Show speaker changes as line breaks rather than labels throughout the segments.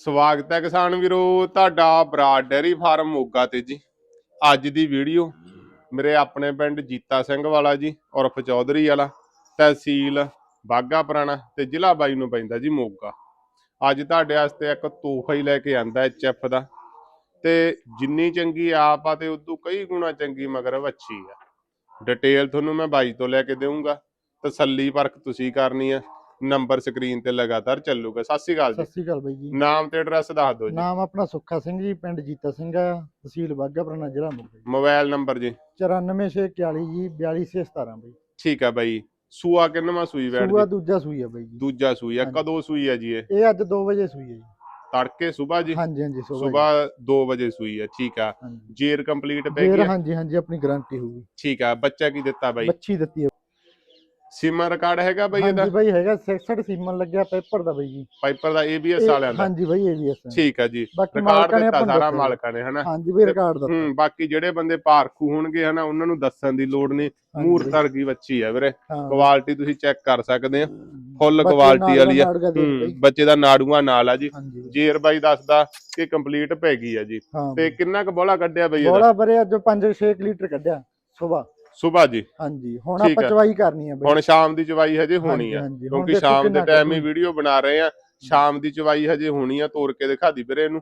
ਸਵਾਗਤ ਹੈ ਕਿਸਾਨ ਵੀਰੋ, ਤੁਹਾਡਾ ਬਰਾਡ ਡੈਰੀ ਫਾਰਮ ਮੋਗਾ ਤੇ ਜੀ। ਅੱਜ ਦੀ ਵੀਡੀਓ ਮੇਰੇ ਆਪਣੇ ਪਿੰਡ ਜੀਤਾ ਸਿੰਘ ਵਾਲਾ ਜੀ, ਉਰਫ ਚੌਧਰੀ ਵਾਲਾ, ਤਹਿਸੀਲ ਬਾਗਾ ਪੁਰਾਣਾ ਤੇ ਜ਼ਿਲ੍ਹਾ ਬਾਈ ਨੂੰ ਪੈਂਦਾ ਜੀ ਮੋਗਾ। ਅੱਜ ਤੁਹਾਡੇ ਵਾਸਤੇ ਇੱਕ ਤੋਹਫਾ ਹੀ ਲੈ ਕੇ ਆਂਦਾ ਐਚਐਫ ਦਾ ਤੇ ਜਿੰਨੀ ਚੰਗੀ ਆਪ ਆ ਤੇ ਉਦੋਂ ਕਈ ਗੁਣਾ ਚੰਗੀ ਮਗਰ ਵੱਛੀ ਆ। ਡਿਟੇਲ ਤੁਹਾਨੂੰ ਮੈਂ ਬਾਈ ਤੋਂ ਲੈ ਕੇ ਦੇਵਾਂਗਾ ਤਸੱਲੀ ਪਰਖ ਤੁਸੀਂ ਕਰਨੀ ਆ। ਨੰਬਰ ਸਕਰੀਨ ਤੇ ਲਗਾਤਾਰ ਚੱਲੂਗਾ। ਸਤਿ ਸ਼੍ਰੀ ਅਕਾਲ ਜੀ।
ਸਤਿ ਸ੍ਰੀ ਅਕਾਲ ਬਾਈ ਜੀ।
ਨਾਮ ਤੇ ਐਡਰੈਸ ਦੱਸ ਦਿਓ ਜੀ।
ਨਾਮ ਆਪਣਾ ਸੁੱਖਾ ਸਿੰਘ ਜੀ ਪਿੰਡ ਜੀਤਾ ਸਿੰਘ ਆ ਤਹਿਸੀਲ ਬਾਘਾਪੁਰਾਣਾ ਜ਼ਿਲ੍ਹਾ ਮੋਗਾ ਜੀ
ਮੋਬਾਈਲ ਨੰਬਰ ਜੀ।
94641 ਜੀ 4217 ਬਾਈ।
ਠੀਕ ਆ ਬਾਈ। ਸੂਆ ਕਿੰਨਵਾਂ ਸੂਈ ਬੈਠ
ਸੂਆ
ਜੀ?
ਦੂਜਾ ਸੂਈ ਆ ਬਾਈ ਜੀ।
ਦੂਜਾ ਸੂਈ ਆ।
ਹਾਂਜੀ।
ਕਦੋਂ ਸੂਈ ਆ ਜੀ ਇਹ?
ਇਹ ਅੱਜ 2 ਵਜੇ ਸੂਈ ਹੈ ਜੀ।
ਤੜਕੇ ਸਵੇਰ ਜੀ?
ਹਾਂਜੀ ਹਾਂਜੀ ਸੁਬਾਹ
ਸਵੇਰ 2 ਵਜੇ ਸੂਈ ਆ ਠੀਕ ਆ।
ਹਾਂਜੀ।
ਜੇਰ ਕੰਪਲੀਟ ਪੈ
ਫੇਰ
ਗਈ ਆ?
ਹਾਂਜੀ ਹਾਂਜੀ ਆਪਣੀ ਗਾਰੰਟੀ ਹੋਊਗੀ।
ਠੀਕ ਆ। ਬੱਚਾ ਕੀ ਦਿੱਤਾ ਬਾਈ?
ਬੱਚੀ ਦਿੱਤੀ ਹੈ
ਸੀਮਾ ਰਿਕਾਰਡ ਹੈਗਾ ਬਾਈ ਇਹਦਾ?
ਹਾਂਜੀ ਬਾਈ ਹੈਗਾ 66 ਸੀਮਨ ਲੱਗਿਆ ਪੇਪਰ ਦਾ ਬਾਈ ਜੀ।
ਪਾਈਪਰ ਦਾ ABS ਵਾਲਿਆਂ ਦਾ?
ਹਾਂਜੀ ਬਾਈ ਹੈ
ਠੀਕ ਆ ਜੀ।
ਬਾਕੀ
ਰਿਕਾਰਡ
ਮਾਲਕਾਂ ਨੇ
ਦਿੱਤਾ
ਆਪਾਂ ਨੂੰ
ਸਾਰਾ
ਦੱਸਿਆ।
ਮਾਲਕਾਂ ਨੇ ਹਨਾ?
ਹਾਂਜੀ ਬਈ ਰਿਕਾਰਡ ਦਾ
ਹੂੰ ਬਾਕੀ ਜਿਹੜੇ ਬੰਦੇ ਪਾਰਖੂ ਹੋਣਗੇ ਹਨਾ ਉਹਨਾਂ ਨੂੰ ਦੱਸਣ ਦੀ ਲੋੜ ਨਹੀਂ। ਮੂਰ ਤਰਗੀ ਬੱਚੀ ਆ ਵੀਰੇ। ਕੁਆਲਿਟੀ ਤੁਸੀਂ ਚੈੱਕ ਕਰ ਸਕਦੇ ਆ। ਫੁੱਲ ਕੁਆਲਿਟੀ ਵਾਲੀ ਆ। ਹੂੰ ਬੱਚੇ ਦਾ ਨਾੜੂਆ ਨਾਲ ਆ ਜੀ।
ਹਾਂਜੀ
ਜੇਰ ਬਾਈ ਦੱਸਦਾ ਕਿ ਕੰਪਲੀਟ ਪੈ ਗਈ ਆ ਜੀ।
ਹਾਂ
ਤੇ ਕਿੰਨਾ ਕੁ ਬੋਲਾ ਕੱਢਿਆ ਬਈ ਇਹਦਾ?
ਬੋਲਾ ਬਰੇ ਅੱਜ 5-6 ਲੀਟਰ ਕੱਢਿਆ ਸਵੇਰ।
ਸਵੇਰ ਜੀ
ਹਾਂਜੀ ਹੁਣ
ਠੀਕ
ਆਪਾਂ
ਹੈ।
ਚਵਾਈ ਕਰਨੀ ਆ
ਹੁਣ ਸ਼ਾਮ ਦੀ ਚਵਾਈ ਹਜੇ ਹੋਣੀ ਆ।
ਹਾਂਜੀ, ਹੁਣ
ਕਿਉਂਕਿ
ਦੇਖੋ
ਸ਼ਾਮ ਦੇ
ਕਿੰਨਾ
ਟਾਈਮ ਹੀ। ਵੀਡੀਓ ਬਣਾ ਰਹੇ ਆ। ਸ਼ਾਮ ਦੀ ਚਵਾਈ ਹਜੇ ਹੋਣੀ ਆ ਤੋੜ ਕੇ ਦਿਖਾ ਦੀ ਵੀਰੇ ਇਹਨੂੰ।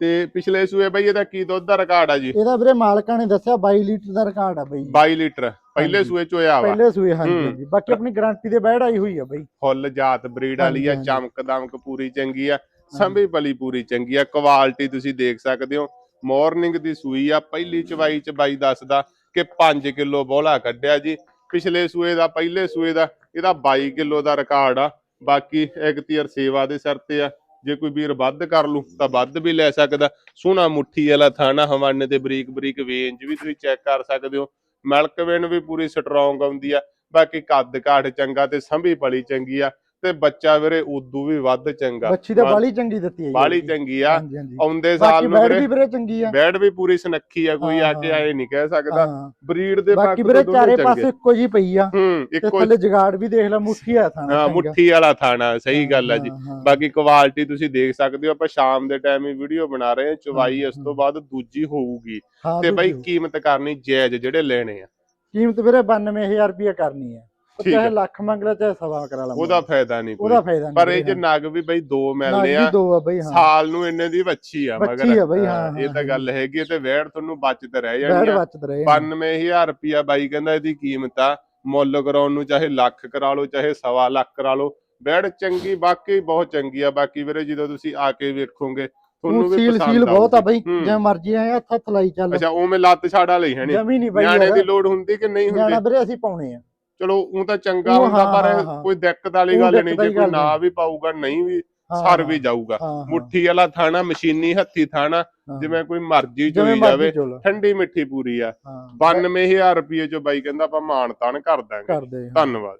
ਤੇ ਪਿਛਲੇ ਸੂਏ ਬਈ ਇਹਦਾ ਕੀ ਦੁੱਧ ਦਾ ਰਿਕਾਰਡ ਆ ਜੀ?
ਇਹਦਾ ਵੀਰੇ ਮਾਲਕਾਂ ਨੇ ਦੱਸਿਆ 22 ਲੀਟਰ ਦਾ ਰਿਕਾਰਡ ਆ ਬਈ।
22 ਲੀਟਰ। ਪਹਿਲੇ
ਹਾਂਜੀ।
ਸੂਏ ਚ ਹੋਇਆ ਵਾ।
ਪਹਿਲੇ ਸੂਏ ਹਾਂਜੀ
ਹੂੰ।
ਹਾਂਜੀ। ਬਾਕੀ ਆਪਣੀ ਗਾਰੰਟੀ ਦੇ ਬੈੜ ਆਈ ਹੋਈ ਆ ਬਈ।
ਫੁੱਲ ਜਾਤ ਬਰੀਡ ਵਾਲੀ ਆ
ਹਾਂਜੀ,
ਚਮਕ ਦਮਕ ਪੂਰੀ ਚੰਗੀ ਆ। ਸੰਭੀ ਬਲੀ ਪੂਰੀ ਚੰਗੀ ਆ। ਕੁਆਲਿਟੀ ਤੁਸੀਂ ਦੇਖ ਸਕਦੇ ਹੋ। ਮਾਰਨਿੰਗ ਦੀ ਸੂਈ ਆ ਪਹਿਲੀ ਚਵਾਈ ਚ ਬਾਈ ਦੱਸਦਾ ਕਿ 5 ਕਿਲੋ ਬੋਲਾ ਕੱਢਿਆ ਜੀ। ਪਿਛਲੇ ਸੂਏ ਦਾ ਪਹਿਲੇ ਸੂਏ ਦਾ ਇਹਦਾ 22 ਕਿਲੋ ਦਾ ਰਿਕਾਰਡ ਆ। ਬਾਕੀ ਇੱਕ ਤੀਰ ਸੇਵਾ ਦੇ ਸਿਰ ਤੇ ਆ। ਜੇ ਕੋਈ ਵੀਰ ਵੱਧ ਕਰ ਲੂ ਤਾਂ ਵੱਧ ਵੀ ਲੈ ਸਕਦਾ। ਸੋਹਣਾ ਮੁੱਠੀ ਵਾਲਾ ਥਾਣਾ ਹਵਾਨੇ ਤੇ ਬਰੀਕ ਬਰੀਕ ਵੇਂਜ ਵੀ ਤੁਸੀਂ ਚੈੱਕ ਕਰ ਸਕਦੇ ਹੋ। ਮਿਲਕ ਵੇਨ ਵੀ ਪੂਰੀ ਸਟਰੋਂਗ ਆਉਂਦੀ ਆ। ਬਾਕੀ ਕੱਦ ਕਾਠ ਚੰਗਾ ਤੇ ਸੰਭੀ ਪਲੀ ਚੰਗੀ ਆ। ਤੇ ਬੱਚਾ ਵੀਰੇ ਉਦੋਂ ਵੀ ਵੱਧ ਚੰਗਾ।
ਬੱਚੀ ਤਾਂ ਬਾਲੀ ਚੰਗੀ ਦਿੱਤੀ ਹੈ
ਬਾਲੀ। ਚੰਗੀ ਆ। ਆਉਂਦੇ ਸਾਲ ਨੂੰ
ਬੈੜ ਵੀ
ਵੀਰੇ
ਚੰਗੀ ਆ।
ਬੈਡ ਵੀ ਪੂਰੀ ਸੁਨੱਖੀ ਆ ਕੋਈ ਆ ਕੇ। ਆਏ ਨਹੀਂ ਕਹਿ ਸਕਦਾ। ਬਰੀਡ ਦੇ
ਬਾਕੀ ਵੀਰੇ ਚਾਰੇ ਪਾਸੇ ਇੱਕੋ ਜੀ ਪਈ ਆ।
ਹੂੰ
ਤੇ
ਇੱਕੋ
ਥੱਲੇ ਜਗਾੜ ਵੀ ਦੇਖ ਲੈ ਮੁੱਠੀ ਆ ਥਾਣਾ
ਹਾਂ। ਮੁੱਠੀ ਵਾਲਾ ਥਾਣਾ ਸਹੀ ਗੱਲ ਆ ਜੀ। ਬਾਕੀ ਕੁਆਲਿਟੀ ਤੁਸੀਂ ਦੇਖ ਸਕਦੇ ਹੋ ਆਪਾਂ ਸ਼ਾਮ ਦੇ ਟਾਈਮ ਹੀ ਵੀਡੀਓ ਬਣਾ ਰਹੇ ਹਾਂ। ਚਵਾਈ ਇਸ ਤੋਂ ਬਾਅਦ ਦੂਜੀ ਹੋਊਗੀ। ਤੇ ਬਾਈ। ਕੀਮਤ ਕਰਨੀ ਜਾਇਜ਼ ਜਿਹੜੇ ਲੈਣੇ ਆ।
ਕੀਮਤ ਵੀਰੇ 92000 ਰੁਪਏ ਕਰਨੀ ਆ। ਉਹ ਚਾਹੇ। ਲੱਖ ਮੰਗ ਲੈ ਚਾਹੇ ਸਵਾ ਕਰਾ ਲਾ
ਉਹਦਾ ਫਾਇਦਾ ਨਹੀਂ
ਉਹਦਾ
ਕੋਈ।
ਫਾਇਦਾ ਨਹੀਂ
ਪਰ ਇਹ ਜੇ ਨਗ ਵੀ ਬਈ ਦੋ ਮਿਲਨੇ ਆ
ਦੋ ਆ ਬਈ ਹਾਂ।
ਸਾਲ ਨੂੰ ਇੰਨੇ ਦੀ ਵੱਛੀ ਆ
ਵੱਛੀ
ਮਗਰ।
ਆ ਬਈ, ਹਾਂ,
ਇਹ ਤਾਂ ਗੱਲ ਹੈਗੀ ਆ ਤੇ ਵੈੜ ਤੁਹਾਨੂੰ ਬਚਤ ਰਹਿ
ਬੈੜ
ਜਾਣੀ ਆ।
ਬਚਤ ਰਹੇ
92000 ਰੁਪਿਆ ਬਾਈ ਕਹਿੰਦਾ ਇਹਦੀ ਕੀਮਤ ਆ। ਮੁੱਲ ਕਰਾਉਣ ਨੂੰ ਚਾਹੇ ਲੱਖ ਕਰਾ ਲਓ ਚਾਹੇ ਸਵਾ ਲੱਖ ਕਰਾ ਲਓ। ਵੈੜ ਚੰਗੀ ਬਾਕੀ ਬਹੁਤ ਚੰਗੀ ਆ। ਬਾਕੀ ਵੀਰੇ ਜਦੋਂ ਤੁਸੀਂ ਆ ਕੇ ਵੇਖੋਗੇ ਤੁਹਾਨੂੰ ਵੀ ਪਸੰਦ
ਸੀਲ ਬਹੁਤ ਆ ਬਈ। ਜਿਵੇਂ ਮਰਜ਼ੀ ਆਏ ਹੱਥ ਹੱਥ ਲਾਈ ਚੱਲ।
ਅੱਛਾ ਉਵੇਂ ਲੱਤ ਛਾੜਾ ਲਈ ਹੈ ਨਹੀਂ
ਜਮੀ ਨਹੀਂ ਬਈ
ਨਿਆਣੇ। ਦੀ ਲੋੜ ਹੁੰਦੀ ਕਿ ਨਹੀਂ
ਨਿਆਣਾ
ਹੁੰਦੀ
ਵੀਰੇ ਅਸੀਂ ਪਾਉਣੇ ਆ।
ਚਲੋ ਉਹ ਤਾਂ ਚੰਗਾ
ਉਹ
ਹੁੰਦਾ
ਹਾਂ,
ਪਰ
ਹਾਂ।
ਕੋਈ ਦਿੱਕਤ ਵਾਲੀ
ਉਹ
ਗੱਲ
ਦਿੱਕਤ
ਨਹੀਂ ਜੇ
ਵਾਲੀ
ਕੋਈ
ਗੱਲ
ਨਾ
ਨਹੀਂ।
ਵੀ ਪਾਊਗਾ ਨਹੀਂ ਵੀ ਸਰ ਵੀ ਜਾਊਗਾ ਮੁੱਠੀ ਵਾਲਾ ਥਾਣਾ ਮਸ਼ੀਨੀ ਹੱਥੀ ਥਾਣਾ। ਜਿਵੇਂ ਕੋਈ ਮਰਜ਼ੀ
ਜਿਵੇਂ
ਚੋਈ
ਮਰਜ਼ੀ
ਜਾਵੇ
ਚੁੱਲ।
ਠੰਡੀ ਮਿੱਠੀ ਪੂਰੀ ਆ
ਹਾਂ
92000 ਰੁਪਏ ਚੋਂ ਬਾਈ ਕਹਿੰਦਾ ਆਪਾਂ ਮਾਣ ਤਾਣ ਕਰ ਦਾਂਗੇ
ਕਰਦੇ ਹਾਂ।
ਧੰਨਵਾਦ